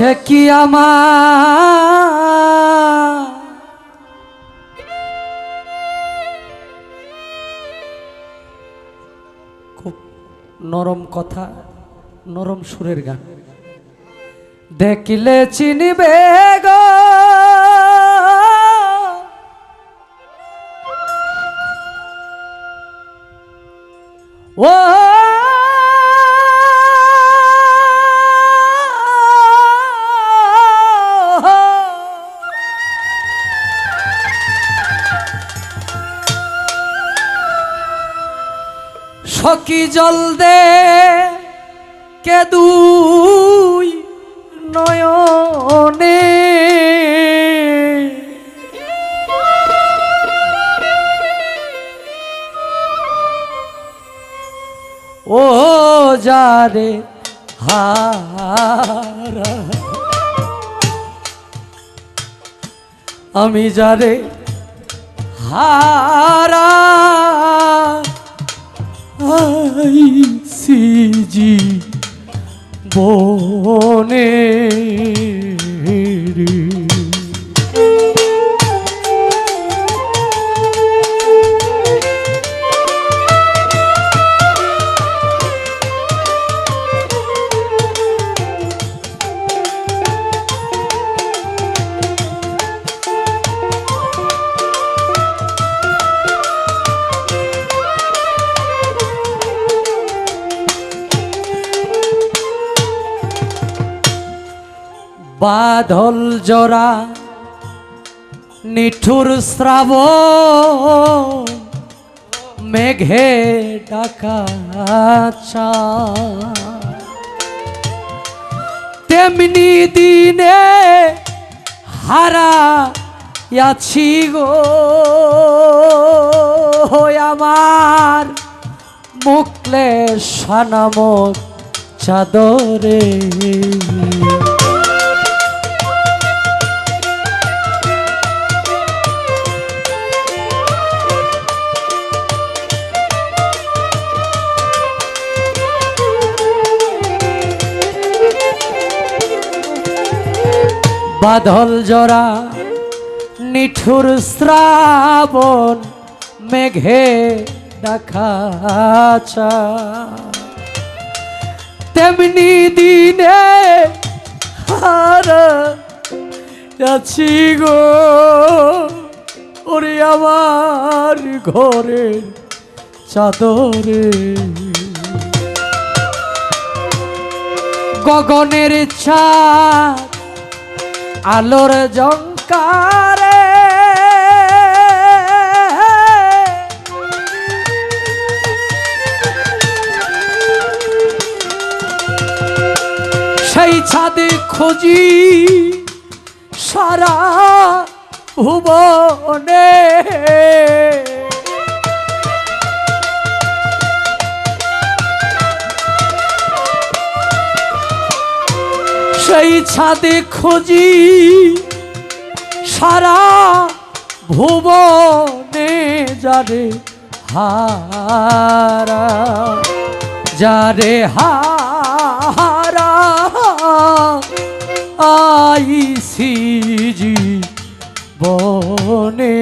সে কি আমার? খুব নরম কথা নরম সুরের গান। দেখিলে চিনিবে গো। সকি জল দে কে দুই নয়নে। ও যারে হারা। আমি যারে হারা। আইসিজি বনে রে। বাদল জরা নিঠুর শ্রাব মেঘে ডাকা তেমনি দিনে হারা আছি গো আমার মুকলে সানামত চাদরে বাদল জরা, নিঠুর শ্রাবণ মেঘে ডাকাচা তেমনি দিনে হার আছি গো, ওরে আমার ঘরের চাদরে। গগনের চাঁদ আলোর জঙ্কারে। সেই ছাদে খুঁজি সারা ভুবনে। সেই ছাদে খুঁজি সারা ভুবনে যারে হারা যারে হারা আইসিজি বনে।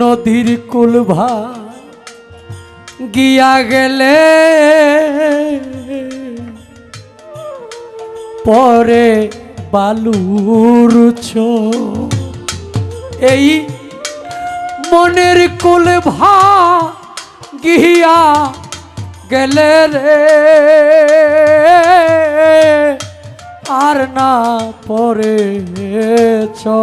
নদীর কুলভা গিয়া গেলে। পরে বালুর এই মনের কুল ভা গিয়া গেলে রে। আর না পরে ছো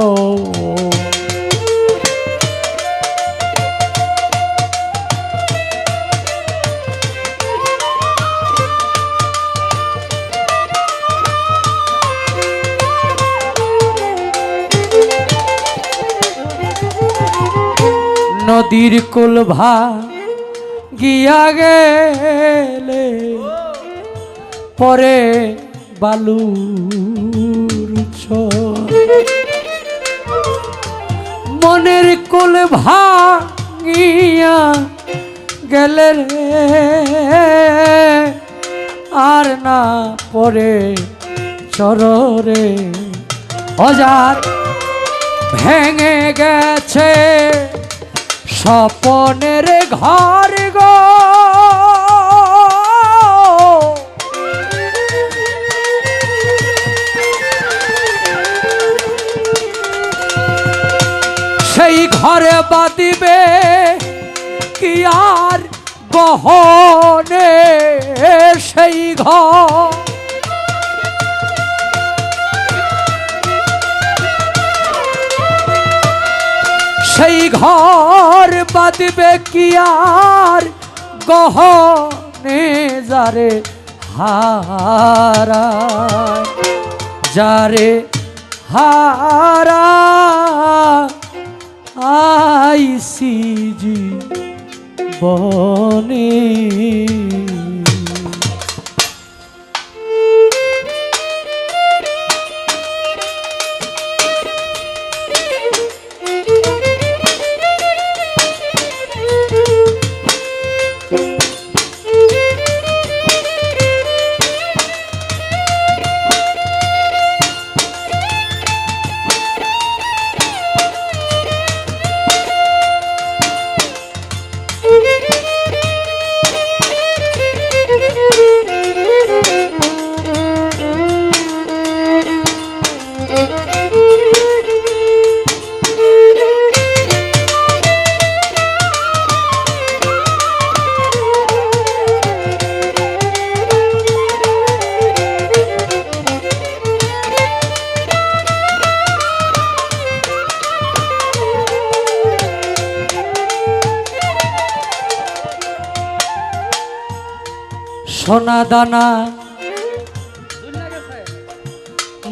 নদীর কুল ভা গিয়া গেলে পরে বালু। মনের কুল ভাঙিয়া গেলে আর না পরে চররে অজার ভেঙে গেছে স্বপনের ঘর গো। সেই ঘরে বাদিবে কি আর গহনে সেই ঘর? সেই ঘর বাঁধবে কি আর? গহনে যারে হারা যারে হারা আইসিজি বনে সোনা দানা।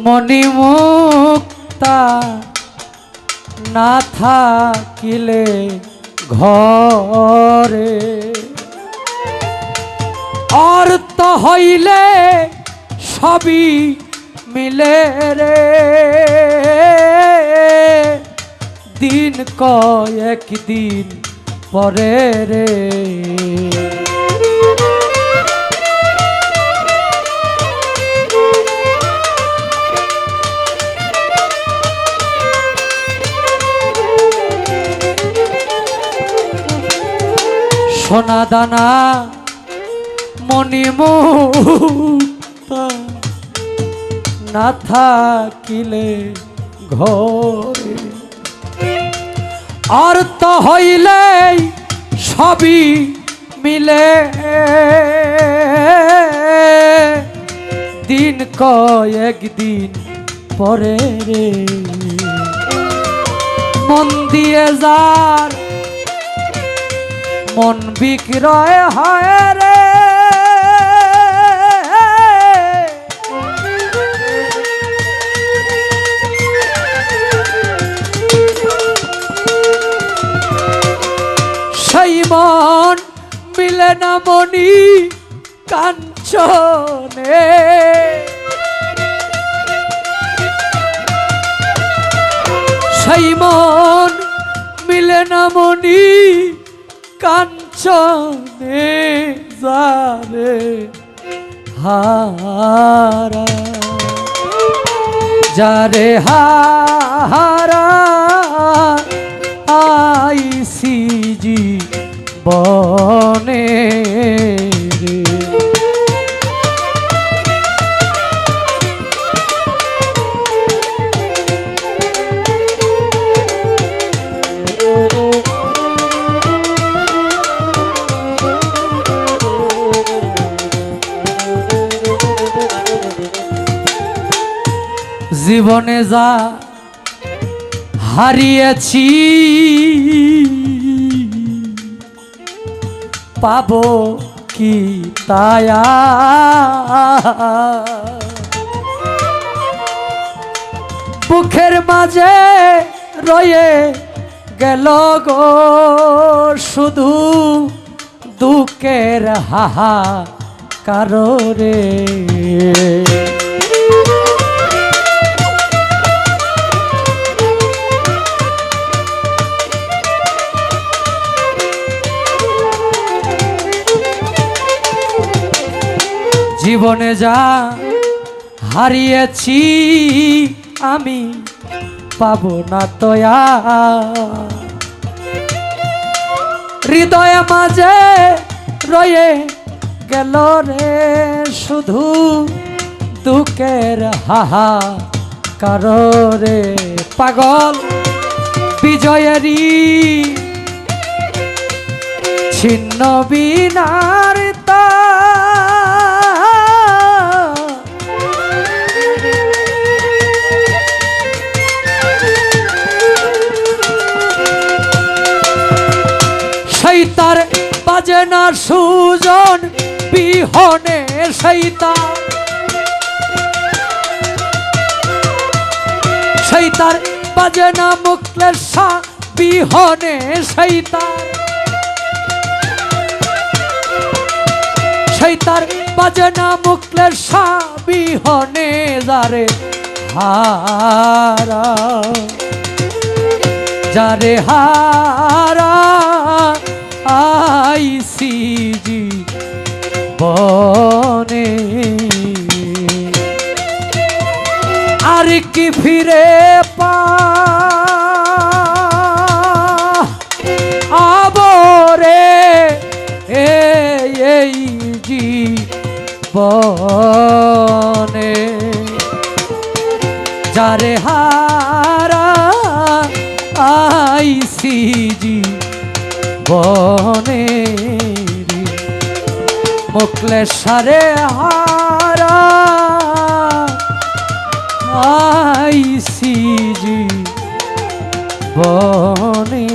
মণিমুক্তা না থাকিলে ঘরে। অর্থ হইলে সবই মিলে রে। দিন কয়েক দিন পরে রে। সোনা দানা, মণিমুক্তা, না থাকিলে ঘরে। আর তো হইলেই সবই মিলে। দিন কয়েক দিন পরে রে। মন দিয়ে যার মন বিক্রয় হয় রে? সেই মন মিলে না মনি কাঞ্চনে। সেই মন মিলে না মনি কাঞ্চনে যারে হারা। যারে হারা আইসিজি বনে। জীবনে যা হারিয়েছি, পাবো কি তায়া বুকের মাঝে রয়ে গেল গো শুধু দুঃখের হাহা কারোরে জীবনে যা হারিয়েছি আমি পাবো না তয়া হৃদয় মাঝে রয়ে গেল রে শুধু দুঃখের হাহা কারোরে পাগল বিজয়েরই ছিন্ন বিনার বাজে না সুজন বিহনে সৈতা সৈতার বাজে না মুক্লেশা বিহনে সেই সৈতার বাজে না মুক্লেশা বিহনে যারে হারা। যারে হারা আইসিজি বনে। আর কি ফিরে পা? আবরে এই জি বনে যারে হারা আইসিজি বনে সারে হারা আইসিজি বনে